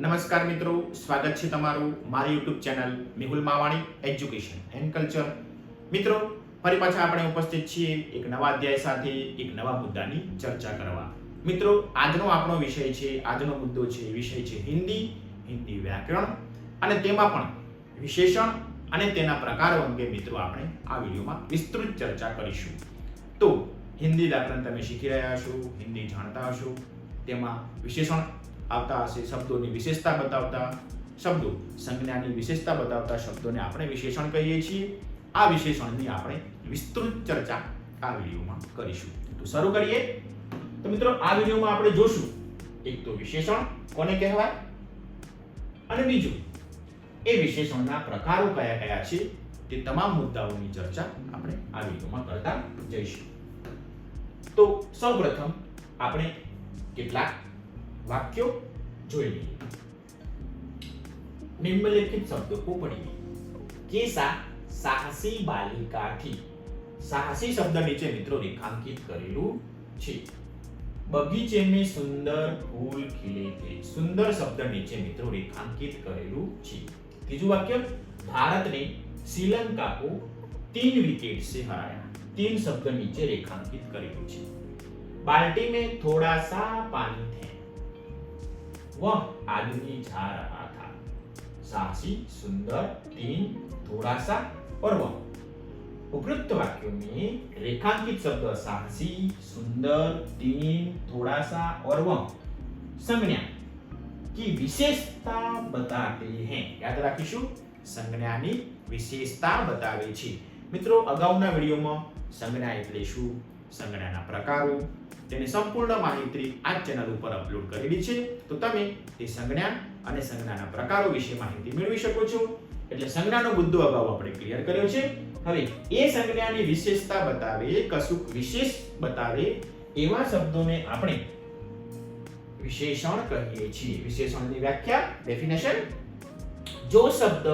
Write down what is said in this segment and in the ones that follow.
નમસ્કાર મિત્રો, સ્વાગત છે તમારું મારી YouTube channel Mehul Mavani education and culture મિત્રો, ફરી પાછા આપણે ઉપસ્થિત છીએ એક નવા અધ્યાય સાથે, એક નવા મુદ્દાની ચર્ચા કરવા. મિત્રો, આજનો આપણો વિષય છે, આજનો મુદ્દો છે વિષય છે હિન્દી હિન્દી વ્યાકરણ અને તેમાં પણ વિશેષણ અને તેના પ્રકારો અંગે મિત્રો આપણે આ વિડીયોમાં વિસ્તૃત ચર્ચા કરીશું. તો, હિન્દી વ્યાકરણ તમે શીખી રહ્યા છો હિન્દી જાણતા હશો, તેમાં વિશેષણ આવતા હશે, શબ્દોની વિશેષતા બતાવતા, શબ્દો સંજ્ઞાની વિશેષતા બતાવતા, શબ્દોને આપણે વિશેષણ કહીએ છીએ. આ વિશેષણની આપણે વિસ્તૃત ચર્ચા આ વિડીયોમાં કરીશું. તો શરૂ કરીએ. તો મિત્રો, આ વિડીયોમાં આપણે જોશું. એક તો વિશેષણ, કોને કહેવાય? અને બીજું, એ વિશેષણના પ્રકારો કયા કયા છે? તે તમામ મુદ્દાઓની ચર્ચા આપણે આ વિડીયોમાં કરતા જઈશું. તો સૌપ્રથમ આપણે કેટલાક વાક્યો જોઈ લઈએ નિમ્નલિખિત શબ્દો પોપડી કેસા સાહસી બાલિકાથી. સાહસી શબ્દ નીચે મિત્રો રેખાંકિત કરેલું છે. બગીચે મેં સુંદર ફૂલ ખીલે છે સુંદર શબ્દ નીચે મિત્રો રેખાંકિત કરેલું છે. ત્રીજું વાક્ય, ભારતને શ્રીલંકા કો તીન વિકેટ से हराया तीन शब्द नीचे रेखांकित करेलो छे बाल्टी में थोड़ा सा पानी थे वह आदमी जा रहा था साहसी सुंदर तीन थोड़ा सा और वह उपयुक्त वाक्यों में रेखांकित शब्द साहसी सुंदर तीन थोड़ा सा और वह संज्ञा की विशेषता बताते हैं યાદ રાખીશું સંજ્ઞાની વિશેષતા બતાવે છે મિત્રો અગાઉના વિડીયોમાં સંજ્ઞા એટલે શું સંજ્ઞાના પ્રકારો તેની સંપૂર્ણ માહિતી આ ચેનલ ઉપર અપલોડ કરેલી છે તો તમે તે સંજ્ઞા અને સંજ્ઞાના પ્રકારો વિશે માહિતી મેળવી શકો છો એટલે સંજ્ઞાનો મુદ્દો અગાઉ આપણે ક્લિયર કર્યો છે હવે એ સંજ્ઞાની વિશેષતા બતાવે કશુંક વિશેષ બતાવે એવા શબ્દોને આપણે विशेषण कहिए છીએ વિશેષણની વ્યાખ્યા डेफिनेशन जो शब्द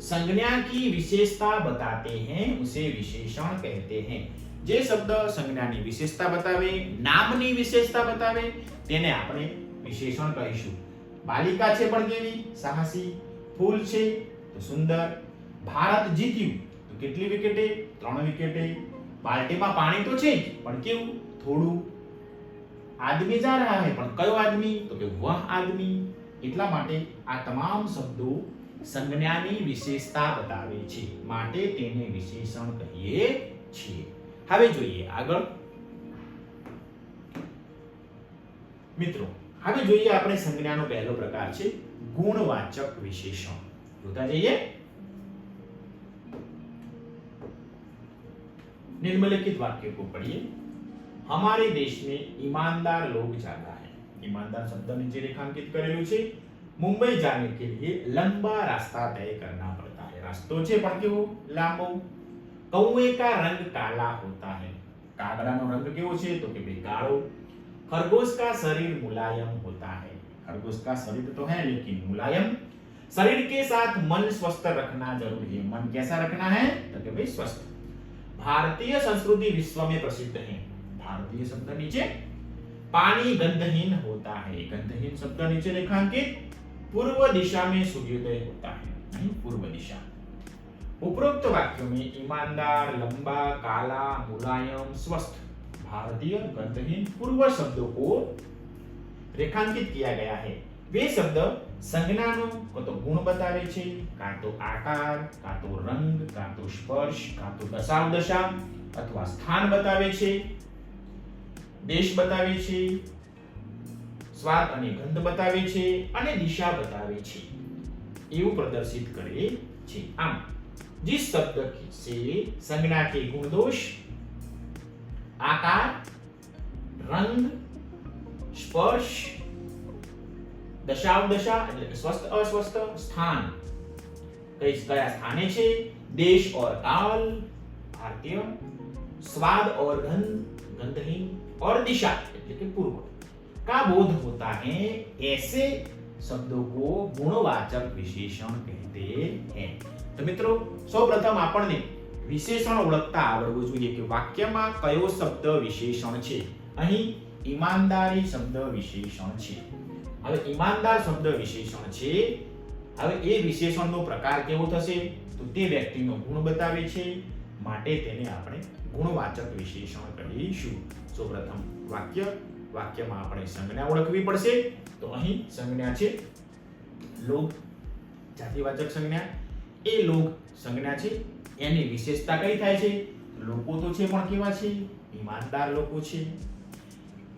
संज्ञा की विशेषता बताते हैं उसे विशेषण कहते हैं જે શબ્દ સંજ્ઞાની વિશેષતા બતાવે, નામની વિશેષતા બતાવે, તેને આપણે વિશેષણ કહીશું. બાલિકા છે પણ કેવી? સાહસી, ફૂલ છે તો સુંદર. ભારત જીત્યું તો કેટલી વિકેટે? ત્રણ વિકેટે. બાલ્ટીમાં પાણી તો છે પણ કેવું? થોડું. આદમી જા રહા હે, પણ કયો આદમી? તો કે વહ આદમી. એટલા માટે આ તમામ શબ્દો સંજ્ઞાની વિશેષતા બતાવે છે. માટે તેને વિશેષણ કહીએ છીએ. હવે જોઈએ આગળ. મિત્રો, હવે જોઈએ આપણે સંજ્ઞાનો પહેલો પ્રકાર છે, ગુણવાચક વિશેષણ. જોતા જઈએ. निम्नलिखित वाक्य को पढ़िए हमारे देश में ईमानदार लोग ज्यादा है ईमानदार शब्द नीचे रेखांकित करेલું છે. મુંબઈ જવાને કે લીએ લંબા રાસ્તા તય કરના પડતા હે. રસ્તો છે પણ કેવો? લાંબો? कौए का रंग काला होता है। कागरा नो रंग છે તો तो के કાળો खरगोश का शरीर मुलायम होता है। खरगोश का शरीर तो है लेकिन मुलायम। शरीर के साथ मन स्वस्थ रखना ज़रूरी है। मन कैसा रखना है? तो भाई स्वस्थ। भारतीय संस्कृति विश्व में प्रसिद्ध है। भारतीय शब्द नीचे। पानी गंधहीन होता है। गंधहीन शब्द नीचे रेखांकित पूर्व दिशा में सूर्योदय होता है। पूर्व दिशा। उपरोक्त वाक्यों में ईमानदार लंबा काला मुलायम स्वस्थ भारतीय गंधहीन पूर्व शब्दों को રેખાંકિત કિયા ગયા है वे શબ્દ સંજ્ઞાનો કાં તો ગુણ બતાવે છે કાં તો આકાર કાં તો રંગ કાં તો સ્પર્શ કાં તો દશાવદશા અથવા સ્થાન બતાવે છે દેશ બતાવે છે સ્વાદ અને ગંધ બતાવે છે અને દિશા બતાવે છે એવું પ્રદર્શિત કરે છે આમ जिस शब्द से संज्ञा के गुण दोष, आकार, रंग, स्पर्श दशाव दशा स्वस्थ, अस्वस्थ स्थान, कई कया स्थाने से देश और काल, भारतीय, स्वाद और गंध गंधहीन और दिशा के पूर्व। का बोध होता है, ऐसे शब्दों को गुणवाचक विशेषण कहते हैं। તો મિત્રો, સૌપ્રથમ આપણને વિશેષણ ઓળખતા આવડવું જોઈએ કે વાક્યમાં કયો શબ્દ વિશેષણ છે. અહીં ઈમાનદારી શબ્દ વિશેષણ છે. હવે ઈમાનદાર શબ્દ વિશેષણ છે. હવે એ વિશેષણનો પ્રકાર કેવો થશે? તો તે વ્યક્તિનો ગુણ બતાવે છે. માટે તેને આપણે ગુણવાચક વિશેષણ કહીશું. સૌપ્રથમ વાક્ય, વાક્યમાં આપણે સંજ્ઞા ઓળખવી પડશે. તો અહીં સંજ્ઞા છે. લોક, જાતિવાચક સંજ્ઞા. એ લોક સંજ્ઞા છે. એની વિશેષતા કઈ થાય છે? લોકો તો છે પણ કેવા છે? ઈમાનદાર લોકો છે.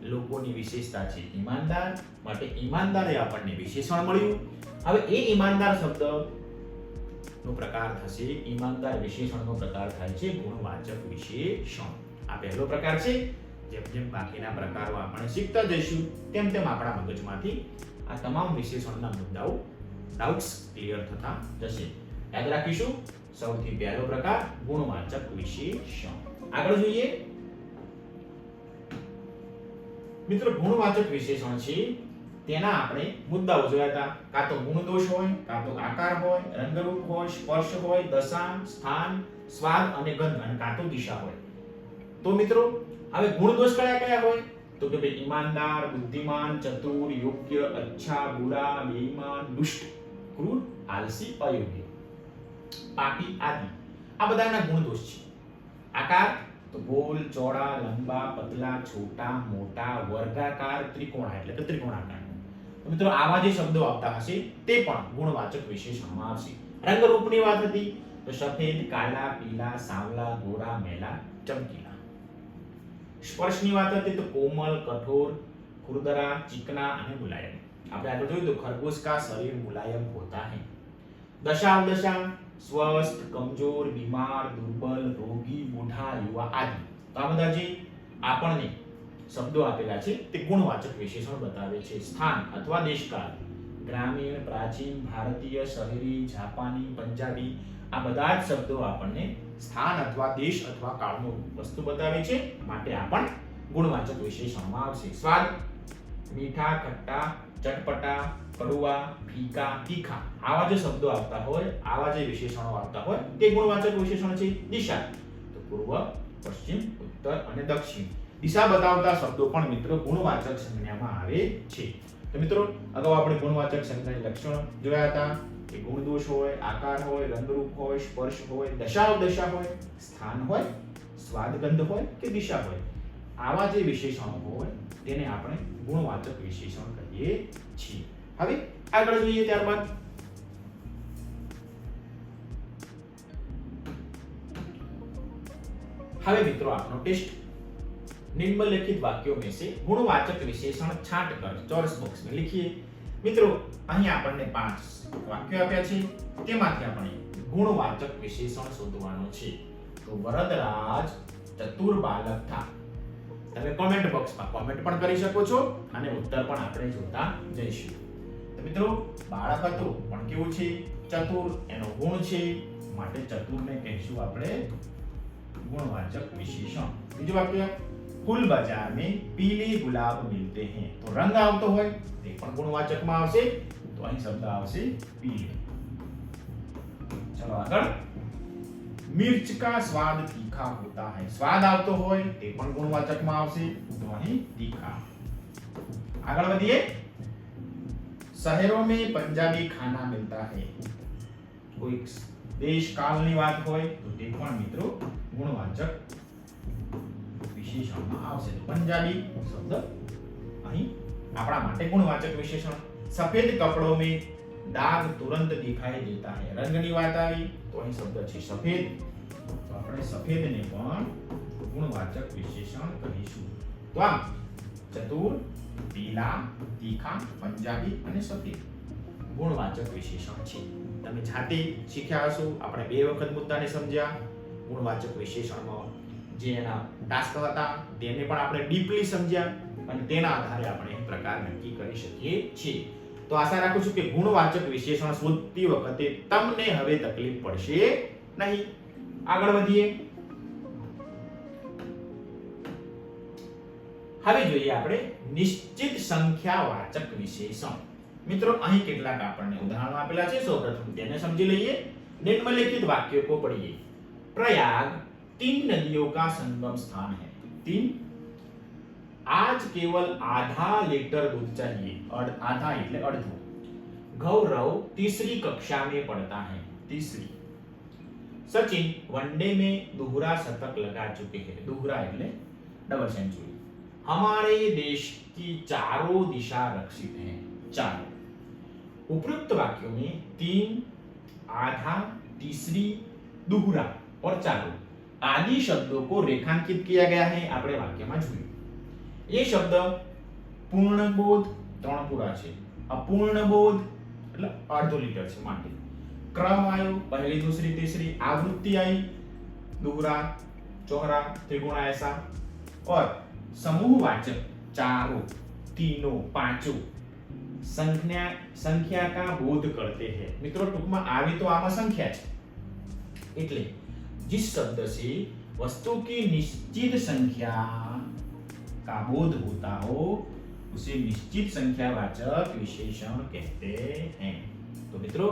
લોકોની વિશેષતા છે ઈમાનદાર માટે ઈમાનદાર આપણને વિશેષણ મળ્યું. હવે એ ઈમાનદાર શબ્દ નો પ્રકાર થશે. ઈમાનદાર વિશેષણનો પ્રકાર થાય છે ગુણવાચક વિશેષણ. આ પહેલો પ્રકાર છે. જેમ જેમ બાકીના પ્રકારો આપણે શીખતા જઈશું, તેમ તેમ આપણા મગજમાંથી આ તમામ વિશેષણના મુદ્દાઓ ડાઉટ્સ ક્લિયર થતા જશે. યાદ રાખીશું, સૌથી પહેલો પ્રકાર ગુણવાચક વિશેષણ. આગળ જોઈએ. મિત્રો, ગુણવાચક વિશેષણ છે, તેના આપણે મુદ્દાઓ જોયા હતા. કાં તો ગુણ દોષ હોય, કાં તો આકાર હોય, રંગરૂપ હોય, સ્પર્શ હોય દશા સ્થાન, સ્વાદ અને ગંધ, અને કાં તો દિશા હોય. તો મિત્રો, હવે ગુણ દોષ કયા કયા હોય? તો કે ભાઈ ઈમાનદાર, બુદ્ધિમાન, ચતુર, યોગ્ય, અચ્છા બુરા બેઈમાન, દુષ્ટ, ક્રૂર, આલસી, અયોગ્ય. પાપી આદિ. આ બધાના ગુણ દોષ છે. આકાર તો ગોલ, ચોડા, લંબા, પતલા, છોટા, મોટા, વર્ગાકાર, ત્રિકોણા, એટલે કે ત્રિકોણાકાર મિત્રો આવા જે શબ્દો આવતા હશે, તે પણ ગુણવાચક વિશેષણમાં આવશે. રંગરૂપની વાત હતી તો સફેદ કાળા પીલા, સાવલા, ગોરા, મેલા, ચમકીલા. સ્પર્શની વાત હતી તો કોમલ, કઠોર, ખુરદરા ચીકના અને મુલાયમ. આપણે આગળ જોયું તો ખરગોશ કા શરીર મુલાયમ હોતા है દશા અવદશા સ્વસ્થ, કમજોર, બીમાર, દુર્બલ, રોગી બુઢા યુવા આદિ. તો આ બધા જે આપણને શબ્દો આપેલા છે, તે ગુણવાચક વિશેષણ બતાવે છે. સ્થાન અથવા દેશકાળ. ગ્રામીણ, પ્રાચીન, ભારતીય, શહેરી, જાપાની, પંજાબી, આ બધા જ શબ્દો આપણને સ્થાન અથવા દેશ અથવા કાળનું વસ્તુ બતાવે છે. માટે આ પણ ગુણવાચક વિશેષણમાં આવશે. સ્વાદ. મીઠા, ખટ્ટા, ચટપટા કડવા ફીકા તીખા આવા જે શબ્દો આવતા હોય, આવા જે વિશેષણો આવતા હોય, તે ગુણવાચક વિશેષણ છે દિશા. તો પૂર્વ, પશ્ચિમ, ઉત્તર અને દક્ષિણ. દિશા બતાવતા શબ્દો પણ મિત્રો ગુણવાચક સંજ્ઞામાં આવે છે. તો મિત્રો, અગાઉ આપણે ગુણવાચક સંજ્ઞાના લક્ષણો જોયા હતા કે ગુણ દોષ હોય, આકાર હોય, રંગરૂપ હોય, સ્પર્શ હોય દશા દશા હોય, સ્થાન હોય સ્વાદ ગંધ હોય કે દિશા હોય. આવા જે વિશેષણો હોય, તેને આપણે ગુણવાચક વિશેષણ કહીએ છીએ. હવે આગળ જોઈએ ત્યારબાદ. હવે મિત્રો આપણો ટેસ્ટ. નિમ્નલિખિત વાક્યો મેં સે ગુણવાચક વિશેષણ છાંટ કર. ચોરસ બોક્સમાં લખીએ. મિત્રો, અહીં આપણને પાંચ વાક્યો આપ્યા છે. તેમાંથી આપણે ગુણવાચક વિશેષણ શોધવાનું છે. તો વરદરાજ ચતુર બાલક થા. તમે કોમેન્ટ બોક્સમાં કોમેન્ટ પણ કરી શકો છો અને ઉત્તર પણ આપણે જોતા જઈશું. મિત્રો બાળક હતું પણ કેવું છે ચતુર એનો ગુણ છે માટે ચતુરને કહીશું આપણે ગુણવાચક વિશેષણ બીજું વાક્ય ફૂલ બજાર में પીલે ગુલાબ मिलते हैं તો રંગ આવતો હોય તે પણ ગુણવાચકમાં આવશે તો અહીં શબ્દ આવશે પીલે ચલો આગળ मिर्च का स्वाद तीखा होता है स्वाद આવતો હોય તે પણ ગુણવાચકમાં આવશે તો અહીં તીખા આગળ વધીએ શહેરો મેં પંજાબી ખાના મિલતા હૈ. કોઈ દેશ કાળની વાત હોય તો તે પણ મિત્રો ગુણવાચક વિશેષણમાં આવશે. પંજાબી શબ્દ અહીં આપણા માટે ગુણવાચક વિશેષણ. સફેદ કપડો મેં દાગ તુરંત દેખાય દેતા હૈ. રંગની વાત આવી તો અહીં શબ્દ છે સફેદ. તો આપણે સફેદને પણ ગુણવાચક વિશેષણ કહીશું. તો આમ ચતુર પીલા તીખા, પંજાબી અને સફેદ. ગુણવાચક વિશેષણ છે. તમે જાતે શીખ્યા હશો, આપણે બે વખત મુદ્દાને સમજ્યા. ગુણવાચક વિશેષણમાં જે એના ટાસ્ક હતા, તેને પણ આપણે ડીપલી સમજ્યા અને તેના આધારે આપણે પ્રકાર નક્કી કરી શકીએ છીએ. તો આશા રાખું છું કે ગુણવાચક વિશેષણ શોધતી વખતે તમને હવે તકલીફ પડશે નહીં. આગળ વધીએ. હવે જોઈએ આપણે નિશ્ચિત સંખ્યાવાચક વિશેષણ મિત્રો અહીં કેટલાક આપણને ઉદાહરણો આપેલા છે સૌપ્રથમ તેને સમજી લઈએ निम्नलिखित वाक्य को पढ़िए प्रयाग तीन नदियों का संगम स्थान है तीन आज केवल आधा लीटर दूध चाहिए और आधा એટલે અડધું गौरव तीसरी कक्षा में पढ़ता है तीसरी सचिन वनडे में दोहरा शतक लगा चुके हैं दोहरा એટલે डबल सेंचुरी हमारे देश की चारों दिशा रक्षित हैं चारों उपयुक्त वाक्यों में तीन आधा तीसरी दोहरा और चारों आदि शब्दों को रेखांकित किया गया है આપણે વાક્યમાં જોયું એ શબ્દ પૂર્ણબોધ ત્રણ પૂરા છે અપૂર્ણબોધ એટલે અડધો લીટર છે માટે ક્રમ આવ્યો પહેલી दूसरी तीसरी आवृत्ति आई दोहरा चौहरा त्रिगुणा ऐसा और સમૂહવાચક ચારો, તીનો, પાંચો સંખ્યા સંખ્યા કા બોધ કરતે हैं મિત્રો, ટૂંકમાં આવી તો આમાં સંખ્યા છે. એટલે जिस શબ્દ से વસ્તુ की નિશ્ચિત સંખ્યા કા બોધ હોતા हो उसे निश्चित संख्यावाचक विशेषण कहते हैं तो मित्रों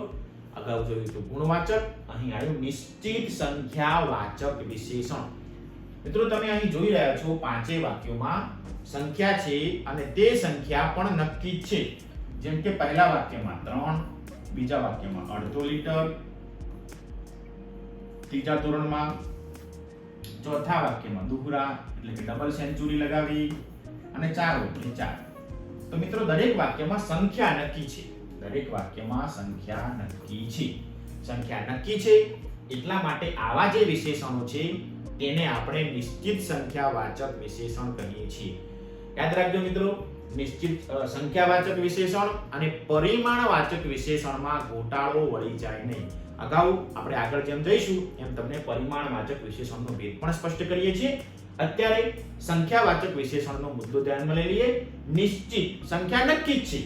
અગાઉ જોયું તો ગુણવાચક, અહીં આવ્યું નિશ્ચિત સંખ્યાવાચક વિશેષણ. મિત્રો, તમે અહીં જોઈ રહ્યા છો પાંચે વાક્યોમાં સંખ્યા છે અને તે સંખ્યા પણ નક્કી છે. જેમ કે પહેલા વાક્યમાં ત્રણ, બીજા વાક્યમાં અડધો લીટર, ત્રીજા ધોરણમાં ચોથા વાક્યમાં દુહરા, એટલે કે ડબલ સેન્ચુરી લગાવી અને ચાર એટલે ચાર. તો મિત્રો, દરેક વાક્યમાં સંખ્યા નક્કી છે. દરેક વાક્યમાં સંખ્યા નક્કી છે. સંખ્યા નક્કી છે એટલા માટે આવા જે વિશેષણો છે તેને આપણે નિશ્ચિત સંખ્યાવાચક વિશેષણ કહીએ છીએ. યાદ રાખજો મિત્રો, નિશ્ચિત સંખ્યાવાચક વિશેષણ અને પરિમાણવાચક વિશેષણમાં ગોટાળો વળી જાય નહીં. અગાઉ આપણે આગળ જેમ જઈશું, એમ તમને પરિમાણવાચક વિશેષણનો ભેદ પણ સ્પષ્ટ કરીએ છીએ. અત્યારે સંખ્યાવાચક વિશેષણનો મુદ્દો ધ્યાનમાં લઈ લઈએ. નિશ્ચિત સંખ્યા નક્કી જ છે.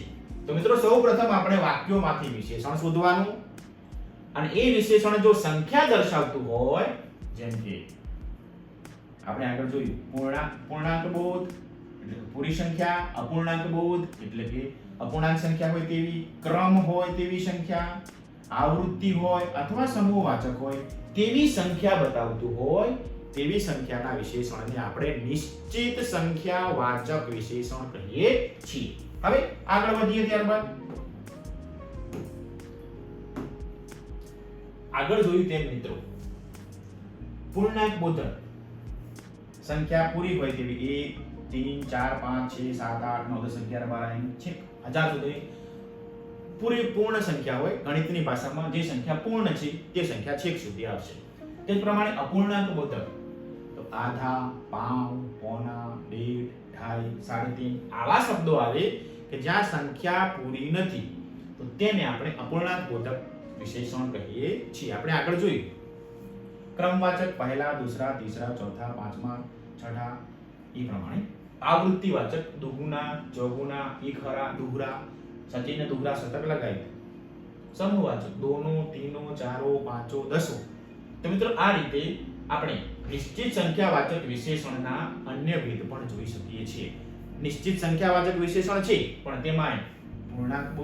તો મિત્રો, સૌપ્રથમ આપણે વાક્યોમાંથી વિશેષણ શોધવાનું. અને એ વિશેષણ જો સંખ્યા દર્શાવતું હોય, જેમ કે આપણે આગળ જોયું. પૂર્ણાંક પૂર્ણાંક બોધ પૂરી સંખ્યા, અપૂર્ણાંક બોધ, એટલે કે અપૂર્ણાંક સંખ્યા હોય તેવી, ક્રમ હોય તેવી સંખ્યા, આવૃત્તિ હોય અથવા સમૂહવાચક હોય તેવી સંખ્યા બતાવતું હોય તેવી સંખ્યાના વિશેષણને આપણે નિશ્ચિત સંખ્યાવાચક વિશેષણ કહીએ છીએ. હવે આગળ વધીએ ત્યારબાદ. આગળ જોયું તેમ મિત્રો. પૂર્ણાંક બોધક સંખ્યા પૂરી હોય તેવી એક તીન ચાર, પાંચ, છ, સાત, આઠ, નવ, દસ, અગિયાર, બાર, એમ છે હજાર સુધી પૂરી પૂર્ણ સંખ્યા હોય ગણિતની ભાષામાં જે સંખ્યા પૂર્ણ છે તે સંખ્યા છેક સુધી આવશે. તે પ્રમાણે અપૂર્ણાંક બોધક તો આધા, પાઉ, પોના, ડેઢ, ઢાઈ સાડત્રીન આવા શબ્દો આવે કે જ્યાં સંખ્યા પૂરી નથી. તો તેને આપણે અપૂર્ણાંક બોધક વિશેષણ કહીએ છીએ. આપણે આગળ જોઈએ. ક્રમવાચક પહેલા, દૂસરા તીસરા ચોથા, પાંચમા છઠ્ઠા, એ પ્રમાણે. આવૃત્તિવાચક, દુગુના ચોગુના ઈખરા દુહરા સચિને દુહરા શતક લગાવી સમૂહવાચક, દોનો, તીનો, ચારો, પાંચો, દસો. તો મિત્રો, આ રીતે આપણે નિશ્ચિત સંખ્યાવાચક વિશેષણના અન્ય ભેદ પણ જોઈ શકીએ છીએ. નિશ્ચિત સંખ્યાવાચક વિશેષણ છે, પણ તેમાં પૂર્ણાંક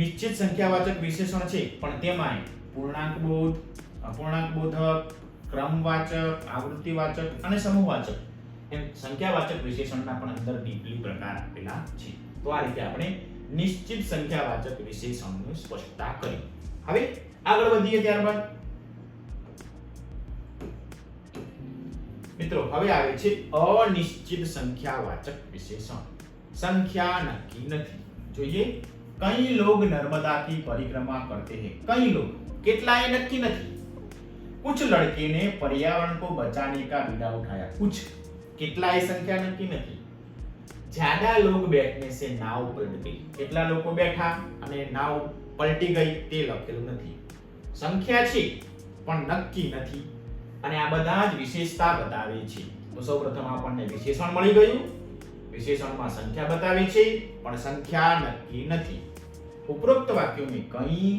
નિશ્ચિત સંખ્યાવાચક વિશેષણ છે, પણ તેમાં પૂર્ણાંક બોધ, અપૂર્ણાંક બોધક, ક્રમવાચક, આવૃત્તિવાચક અને સમૂહવાચક. એમ સંખ્યાવાચક વિશેષણના પણ અંદર ડીપલી પ્રકાર આપેલા છે. તો આ રીતે આપણે નિશ્ચિત સંખ્યાવાચક વિશેષણની સ્પષ્ટતા કરી. હવે આગળ વધીએ ત્યારબાદ. મિત્રો, હવે આવે છે અનિશ્ચિત સંખ્યાવાચક વિશેષણ. સંખ્યા નક્કી નથી. જોઈએ. કઈ લોગ नर्मदा की परिक्रमा करते हैं कई लोग कितना ये नक्की नहीं कुछ लड़के ने पर्यावरण को बचाने का बीड़ा उठाया कुछ कितना ये संख्या नक्की नहीं ज्यादा लोग बैठने से नाव કેટલા લોકો બેઠા અને નાવ પલટી ગઈ તે લખેલું નથી. સંખ્યા છે, પણ નક્કી નથી. અને આ બધા જ વિશેષતા બતાવે છે. તો સૌપ્રથમ આપણને વિશેષણ મળી ગયું. વિશેષણમાં સંખ્યા બતાવી છે, પણ સંખ્યા નક્કી નથી. उपरोक्त वाक्यों में कई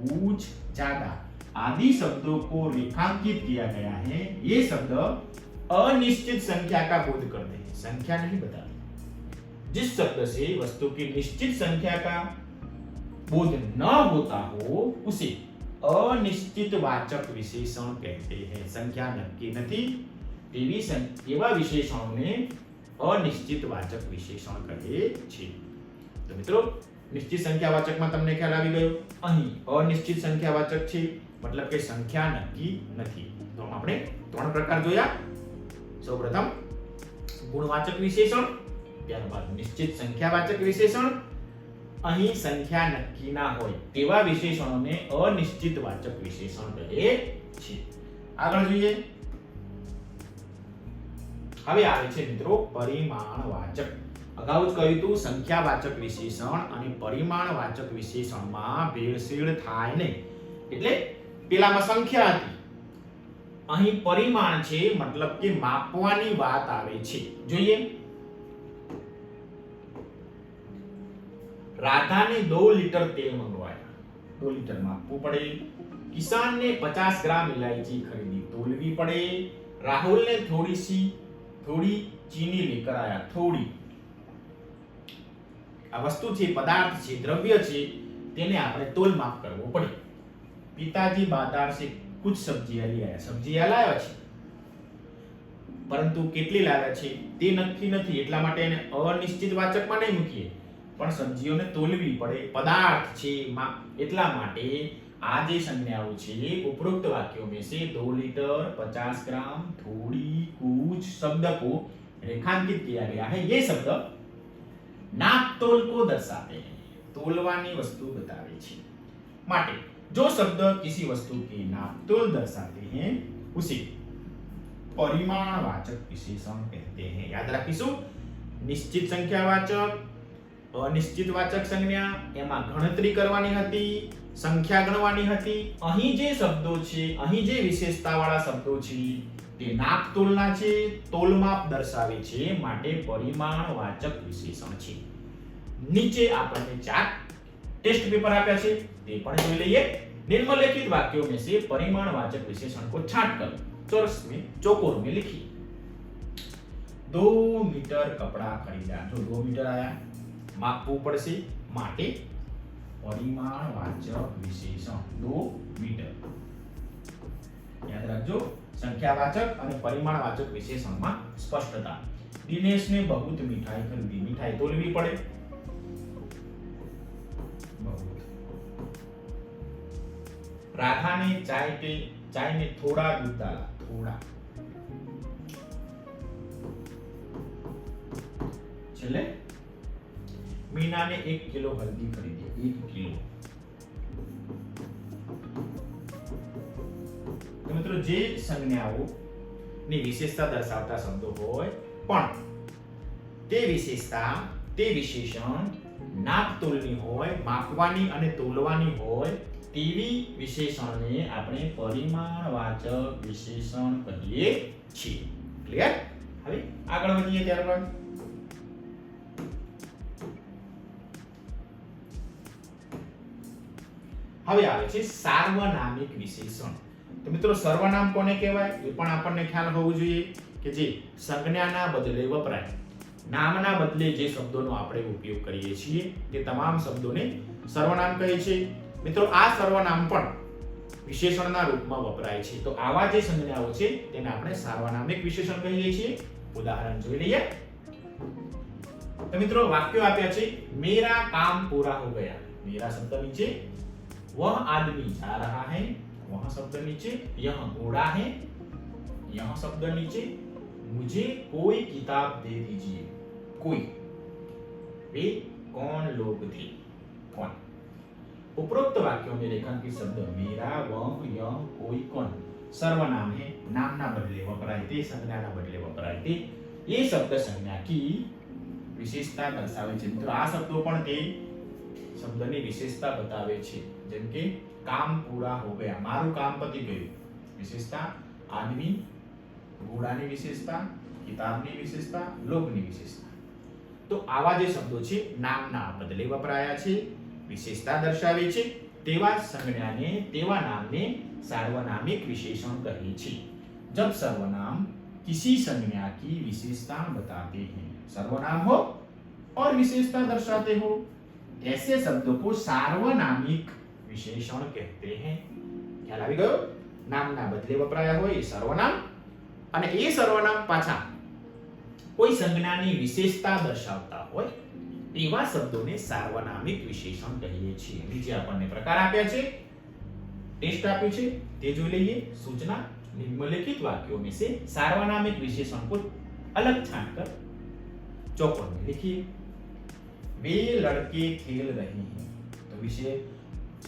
कुछ ज्यादा आदि शब्दों को रेखांकित किया गया है ये शब्द अनिश्चित संख्या का बोध करते हैं संख्या नहीं बताते जिस शब्द से वस्तु की निश्चित संख्या का बोध न होता हो उसे અનિશ્ચિત વાચક વિશેષણ કહેતે हैं સંખ્યા નક્કી નથી તેવી સં- તેવા વિશેષણોને અનિશ્ચિત વાચક વિશેષણ કહે છે તો મિત્રો નિશ્ચિત સંખ્યા વાચકમાં તમને ખ્યાલ આવી ગયો? અહીં અનિશ્ચિત સંખ્યાવાચક છે, મતલબ કે સંખ્યા નક્કી નથી. તો આપણે ત્રણ પ્રકાર જોયા. સૌપ્રથમ, ગુણવાચક વિશેષણ, ત્યારબાદ નિશ્ચિત સંખ્યાવાચક વિશેષણ. અહીં સંખ્યા નક્કી ના હોય તેવા વિશેષણોને અનિશ્ચિત વાચક વિશેષણ કહે છે. આગળ જોઈએ. હવે આવે છે મિત્રો, પરિમાણવાચક. અગાઉ જ કહ્યું હતું, સંખ્યાવાચક વિશેષણ અને પરિમાણવાચક વિશેષણમાં ભેળસેળ થાય નહીં. એટલે પેલામાં સંખ્યા હતી. અહીં પરિમાણ છે, મતલબ કે માપવાની વાત આવે છે. જોઈએ. રાધાને દો લીટર તેલ મંગવાયા. દો લીટર માપવું પડે. કિસાનને પચાસ ગ્રામ ઇલાયચી ખરીદી તોલવી પડે. રાહુલને થોડી સી થોડી ચીની લેકર આયા, થોડી. આ વસ્તુ છે, પદાર્થ છે, દ્રવ્ય છે, તેને આપણે તોલ માફ કરવો પડે. પિતાજી બાજાર છે, કુછ સબ્જી લાયા સબ્જી લાવ્યા છે? પરંતુ કેટલી લાવ્યા છે, તે નક્કી નથી. એટલા માટે એને અનિશ્ચિત વાચકમાં નહીં મૂકીએ. પણ સબ્જીઓને તોલવી પડે. પદાર્થ છે એટલા માટે આ જે સંજ્ઞાઓ છે, ઉપરોક્ત વાક્યો મેં દો 2 પચાસ ગ્રામ, થોડી थोड़ी कुछ शब्द को रेखांकित किया गया है ये नाप तोल को दर्शाते हैं तोलवानी वस्तु बतावे છે માટે जो शब्द किसी वस्तु की नाप तोल दर्शाते हैं उसे परिमाणवाचक विशेषण कहते हैं याद રાખીશું નિશ્ચિત સંખ્યાવાચક અનિશ્ચિત વાચક સંજ્ઞા એમાં ગણતરી કરવાની હતી સંખ્યા ગણવાની હતી અહીં જે શબ્દો છે અહીં જે વિશેષતાવાળા શબ્દો છે તે નાપ તોલના છે તોલમાપ દર્શાવે છે માટે પરિમાણવાચક વિશેષણ છે નીચે આપણને ચાર टेस्ट पेपर આપ્યા છે તે પણ જોઈ લઈએ निम्नलिखित वाक्यों में से परिमाणवाचक विशेषण को छांट कर चौरस में चौकोर में लिखिए दो मीटर कपड़ा खरीदा जो दो मीटर आया માપવું પડશે માટે પરિમાણવાચક વિશેષણ દો મીટર યાદ રાખજો. સંખ્યાવાચક અને પરિમાણવાચક વિશેષણમાં સ્પષ્ટતા. દિનેશને બહુત મીઠાઈ ખરીદી મીઠાઈ તો લેવી પડે રાધાને ચાય કે ચાય ને થોડા દૂધ ડાલા થોડા. છેલ્લે મીનાને એક કિલો હલ્દી ખરીદી એક કિલો. મિત્રો, જે સંજ્ઞાઓ ની વિશેષતા દર્શાવતા શબ્દો હોય, પણ તે વિશેષતા, તે વિશેષણ નાપતોલની હોય, માપવાની અને તોલવાની હોય, તેવી વિશેષણને આપણે પરિમાણવાચક વિશેષણ કહીએ છીએ. ક્લિયર હવે આગળ વધીએ ત્યારબાદ હવે આવે છે સાર્વનામિક વિશેષણ. તો મિત્રો સર્વનામ કોને કહેવાય? એ પણ આપણને ખ્યાલ હોવું જોઈએ કે જે સંજ્ઞાના બદલે વપરાય. નામના બદલે જે શબ્દોનો આપણે ઉપયોગ કરીએ છીએ, તે તમામ શબ્દોને સર્વનામ કહે છે. મિત્રો, આ સર્વનામ પણ વિશેષણના રૂપમાં વપરાય છે. તો આવા જે સંજ્ઞાઓ છે, તેને આપણે સાર્વનામિક વિશેષણ કહીએ છીએ. ઉદાહરણ જોઈ લઈએ. તો મિત્રો, વાક્યો આપ્યા છે. મેરા કામ પૂરા હો ગયા. મેરા શબ્દ નીચે. વહ આદમી જા રહા હૈ. वह शब्द नीचे यह घोड़ा है यह शब्द नीचे मुझे कोई किताब दे दीजिए कोई वे कौन लोग थे कौन उपरोक्त वाक्यों में रेखांकित शब्द मेरा वह यह कोई कौन सर्वनाम है नामना बदले वपराय ते संज्ञाना बदले वपराय ते ये शब्द संज्ञा की વિશેષતા દર્શાવે છે મિત્રો આ શબ્દો પણ તે શબ્દની વિશેષતા બતાવે છે જેમ કે કામ પૂરા હો ગયા મારું કામ પતી ગયું વિશેષતા આદમી ઘોડાની વિશેષતા કિતાબની વિશેષતા લોકની વિશેષતા તો આવા જે શબ્દો છે નામના બદલે વપરાયા છે વિશેષતા દર્શાવે છે તેવા સંજ્ઞાને તેવા નામને सार्वनामिक विशेषण कहे છે जब सर्वनाम किसी संज्ञा की विशेषता बताते हैं सर्वनाम हो और विशेषता दर्शाते हो ऐसे शब्दों को सार्वनामिक विशेषण कहते हैं ખ્યાલ આવી ગયો નામના બદલે વપરાયા હોય એ સર્વનામ અને એ સર્વનામ પાછા કોઈ સંજ્ઞાની વિશેષતા દર્શાવતા હોય એવા શબ્દોને સાર્વનામિક વિશેષણ કહીએ છીએ નીચે આપણને પ્રકાર આપ્યા છે ટેસ્ટ આપ્યું છે તે જોઈ લઈએ સૂચના निम्नलिखित वाक्यों में से सार्वनामिक विशेषण को अलग छांटकर चौकोर में लिखिए वे लड़के खेल रहे हैं તો વિશે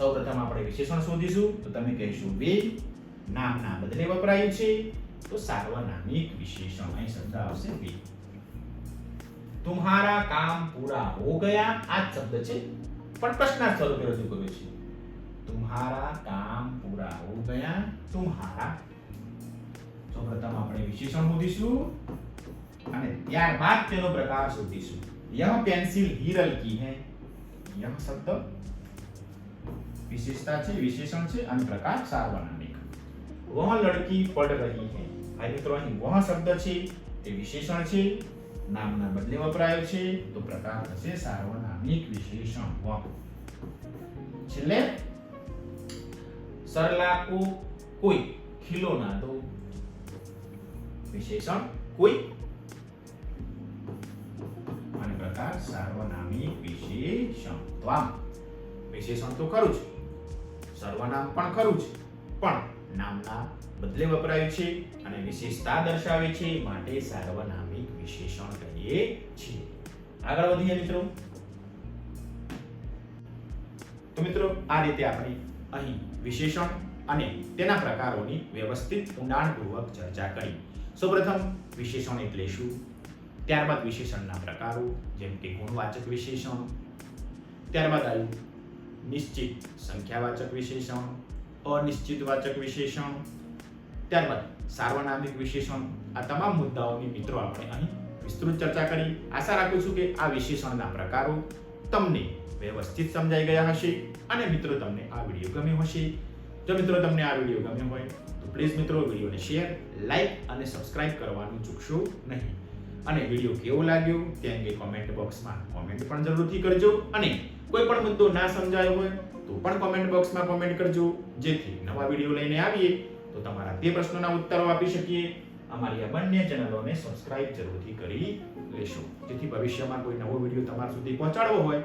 સૌપ્રથમ આપણે વિશેષણ શોધીશું. તો તમે કહીશું વે નામના બદલે વપરાયું છે. તો સાર્વનામિક વિશેષણ અહીં શબ્દ આવશે વે તુમ્હારા કામ પૂરા હો ગયા. આ શબ્દ છે. પણ પ્રશ્નાર્થ સ્વરૂપે રજૂ કર્યો છે. તુમ્હારા કામ પૂરા હો ગયા. તુમ્હારા. સૌપ્રથમ આપણે વિશેષણ શોધીશું. અને ત્યારબાદ તેનો પ્રકાર શોધીશું. યહ પેન્સિલ હીરલ કી હૈ? યહ શબ્દ. વિશેષતા છે વિશેષણ છે અને પ્રકાર સાર્વનામિક વહ લડકી પડ રહી है આ મિત્રો અહીં વહ શબ્દ છે તે વિશેષણ છે નામના બદલે વપરાયો છે તો પ્રકાર થશે સાર્વનામિક વિશેષણ વહ છેલ્લે सरला को कोई खिलौना दो विशेषण कोई અને પ્રકાર સાર્વનામિક વિશેષણ તો આમ વિશેષણ તો ખરું છે સર્વનામ પણ ખરું છે. પણ નામના બદલે વપરાયું છે અને વિશેષતા દર્શાવે છે માટે સાર્વનામિક વિશેષણ કહીએ છીએ. આગળ વધીએ મિત્રો. તો મિત્રો, આ રીતે આપણે અહીં વિશેષણ અને તેના પ્રકારોની વ્યવસ્થિત ઊંડાણપૂર્વક ચર્ચા કરી. સૌપ્રથમ વિશેષણ એટલે શું ત્યારબાદ વિશેષણના પ્રકારો, જેમ કે ગુણવાચક વિશેષણ. ત્યારબાદ આવ્યું નિશ્ચિત સંખ્યાવાચક વિશેષણ અનિશ્ચિત વાચક વિશેષણ, ત્યારબાદ સાર્વનામિક વિશેષણ. આ તમામ મુદ્દાઓની મિત્રો આપણે અહીં વિસ્તૃત ચર્ચા કરી. આશા રાખું છું કે આ વિશેષણના પ્રકારો તમને વ્યવસ્થિત સમજાઈ ગયા હશે અને મિત્રો તમને આ વીડિયો ગમ્યો હશે. જો મિત્રો તમને આ વીડિયો ગમ્યો હોય તો પ્લીઝ મિત્રો વિડીયોને શેર, લાઈક અને સબસ્ક્રાઇબ કરવાનું ચૂકશો નહીં. અને વીડિયો કેવો લાગ્યો તે અંગે કોમેન્ટ બોક્સમાં કોમેન્ટ પણ જરૂરથી કરજો અને કોઈ પણ મુદ્દો ના સમજાયો હોય તો પણ કોમેન્ટ બોક્સમાં કોમેન્ટ કરજો. જેથી નવા વીડિયો લઈને આવીએ તો તમારા તે પ્રશ્નોના ઉત્તરો આપી શકીએ. અમારી આ બંને ચેનલોને સબસ્ક્રાઇબ જરૂરથી કરી લેશો. જેથી ભવિષ્યમાં કોઈ નવો વીડિયો તમારા સુધી પહોંચાડવો હોય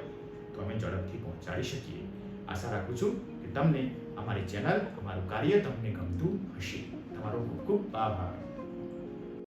તો અમે ઝડપથી પહોંચાડી શકીએ. આશા રાખું છું કે તમને અમારી ચેનલ, અમારું કાર્ય તમને ગમતું હશે. તમારો ખૂબ ખૂબ આભાર.